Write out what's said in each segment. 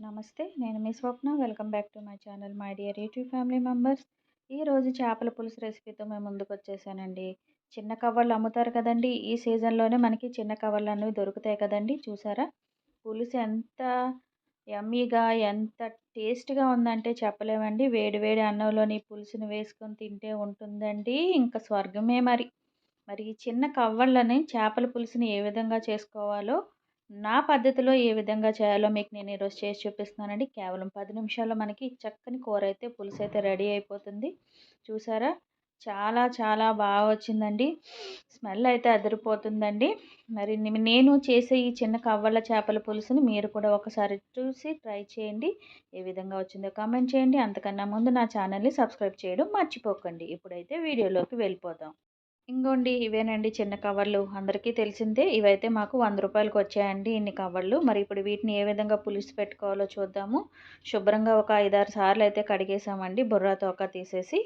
నమస్తే నేను మీ Swapna. Welcome back to my channel my dear YouTube family members. ఈరోజు చేపల పులుసు రెసిపీతో మేము ముందుకు వచ్చేసానండి. చిన్న కవర్లు అమ్ముతారు కదండి ఈ సీజన్లోనే మనకి చిన్న కవర్లు అనేవి దొరుకుతాయి కదండి చూసారా? పులుసు ఎంత యమ్మీగా ఎంత టేస్ట్గా ఉందంటే చెప్పలేమండి. వేడి వేడి అన్నంలోని పులుసుని వేసుకొని తింటే ఉంటుందండి ఇంకా స్వర్గమే మరి. మరి ఈ చిన్న కవ్వళ్ళని చేపల పులుసుని ఏ విధంగా చేసుకోవాలో నా పద్ధతిలో ఏ విధంగా చేయాలో మీకు నేను ఈరోజు చేసి చూపిస్తున్నానండి. కేవలం పది నిమిషాల్లో మనకి చక్కని కూర అయితే పులుసు అయితే రెడీ అయిపోతుంది. చూసారా? చాలా చాలా బాగా వచ్చిందండి. స్మెల్ అయితే అదిరిపోతుందండి. మరి నేను చేసే ఈ చిన్న కవ్వల చేపల పులుసుని మీరు కూడా ఒకసారి చూసి ట్రై చేయండి. ఏ విధంగా వచ్చిందో కామెంట్ చేయండి. అంతకన్నా ముందు నా ఛానల్ని సబ్స్క్రైబ్ చేయడం మర్చిపోకండి. ఇప్పుడైతే వీడియోలోకి వెళ్ళిపోదాం. ఇంకోండి ఇవేనండి చిన్న కవర్లు. అందరికీ తెలిసిందే ఇవైతే మాకు వంద రూపాయలకు వచ్చాయండి ఇన్ని కవర్లు. మరి ఇప్పుడు వీటిని ఏ విధంగా పులుసు పెట్టుకోవాలో చూద్దాము. శుభ్రంగా ఒక ఐదారు సార్లు అయితే కడిగేసామండి. బుర్రా తోక తీసేసి.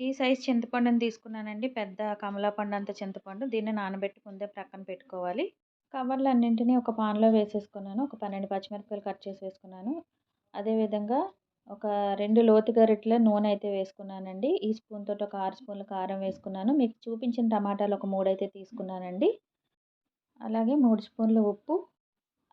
ఈ సైజ్ చింతపండుని తీసుకున్నానండి. పెద్ద కమలాపండు అంత చింతపండు. దీన్ని నానబెట్టి ముందే ప్రక్కన పెట్టుకోవాలి. కవర్లు అన్నింటినీ ఒక పాన్లో వేసేసుకున్నాను. ఒక పన్నెండు పచ్చిమిరపకాయలు కట్ చేసి వేసుకున్నాను. అదేవిధంగా ఒక రెండు లోతు గరిటెల నూనె అయితే వేసుకున్నానండి. ఈ స్పూన్ తోటి ఒక ఆరు స్పూన్ల కారం వేసుకున్నాను. మీకు చూపించిన టమాటాలు ఒక మూడు అయితే తీసుకున్నానండి. అలాగే మూడు స్పూన్ల ఉప్పు.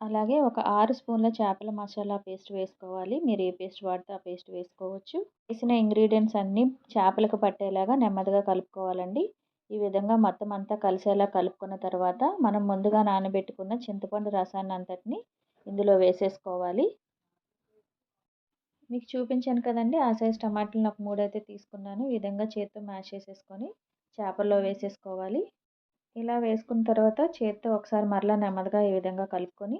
అలాగే ఒక ఆరు స్పూన్ల చేపల మసాలా పేస్ట్ వేసుకోవాలి. మీరు ఏ పేస్ట్ వాడితే ఆ పేస్ట్ వేసుకోవచ్చు. వేసిన ఇంగ్రీడియంట్స్ అన్నీ చేపలకు పట్టేలాగా నెమ్మదిగా కలుపుకోవాలండి. ఈ విధంగా మొత్తం అంతా కలిసేలా కలుపుకున్న తర్వాత మనం ముందుగా నానబెట్టుకున్న చింతపండు రసాన్ని అంతటిని ఇందులో వేసేసుకోవాలి. మీకు చూపించాను కదండి. ఆ సైజ్ టమాటాలను ఒక మూడు అయితే తీసుకున్నాను. ఈ విధంగా చేత్తో మ్యాష్ చేసేసుకొని చేపల్లో వేసేసుకోవాలి. ఇలా వేసుకున్న తర్వాత చేత్తో ఒకసారి మరలా నెమ్మదిగా ఈ విధంగా కలుపుకొని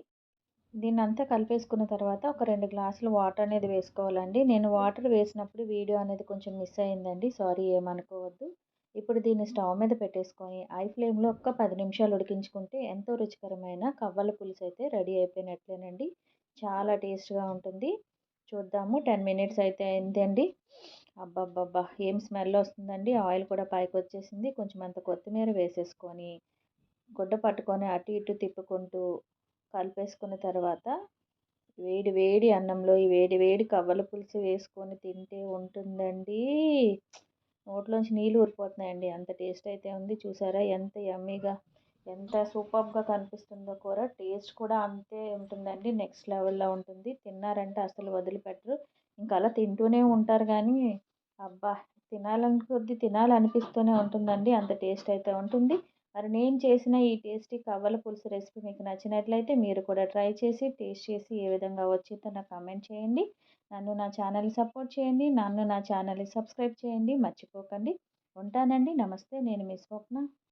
దీన్ని అంతా కలిపేసుకున్న తర్వాత ఒక రెండు గ్లాసులు వాటర్ అనేది వేసుకోవాలండి. నేను వాటర్ వేసినప్పుడు వీడియో అనేది కొంచెం మిస్ అయిందండి. సారీ ఏమనుకోవద్దు. ఇప్పుడు దీన్ని స్టవ్ మీద పెట్టేసుకొని ఐ ఫ్లేమ్లో ఒక్క పది నిమిషాలు ఉడికించుకుంటే ఎంతో రుచికరమైన కవ్వల పులుసు అయితే రెడీ అయిపోయినట్లేనండి. చాలా టేస్ట్గా ఉంటుంది. చూద్దాము. టెన్ మినిట్స్ అయితే అయిందండి. అబ్బబ్బబ్బా! ఏం స్మెల్ వస్తుందండి? ఆయిల్ కూడా పైకి వచ్చేసింది కొంచెం అంత కొత్తిమీర వేసేసుకొని గుడ్డ పట్టుకొని అటు ఇటు తిప్పుకుంటూ కలిపేసుకున్న తర్వాత వేడి వేడి అన్నంలో ఈ వేడి వేడి కవ్వల పులుసు వేసుకొని తింటే ఉంటుందండి. నోట్లోంచి నీళ్ళు ఊరిపోతున్నాయండి. అంత టేస్ట్ అయితే ఉంది. చూసారా? ఎంత యమ్మీగా ఎంత సూపర్గా కనిపిస్తుందో కూర. టేస్ట్ కూడా అంతే ఉంటుందండి. నెక్స్ట్ లెవెల్లో ఉంటుంది. తిన్నారంటే అసలు వదిలిపెట్టరు. ఇంకా అలా తింటూనే ఉంటారు కానీ అబ్బా తినాలని కొద్ది తినాలనిపిస్తూనే ఉంటుందండి. అంత టేస్ట్ అయితే ఉంటుంది. మరి నేను చేసిన ఈ టేస్టీ కవ్వల పులుసు రెసిపీ మీకు నచ్చినట్లయితే మీరు కూడా ట్రై చేసి టేస్ట్ చేసి ఏ విధంగా వచ్చిందో నాకు కామెంట్ చేయండి. నన్ను నా ఛానల్ సపోర్ట్ చేయండి. నన్ను నా ఛానల్ని సబ్స్క్రైబ్ చేయండి. మర్చిపోకండి. ఉంటానండి. నమస్తే. నేను మీ స్వప్న.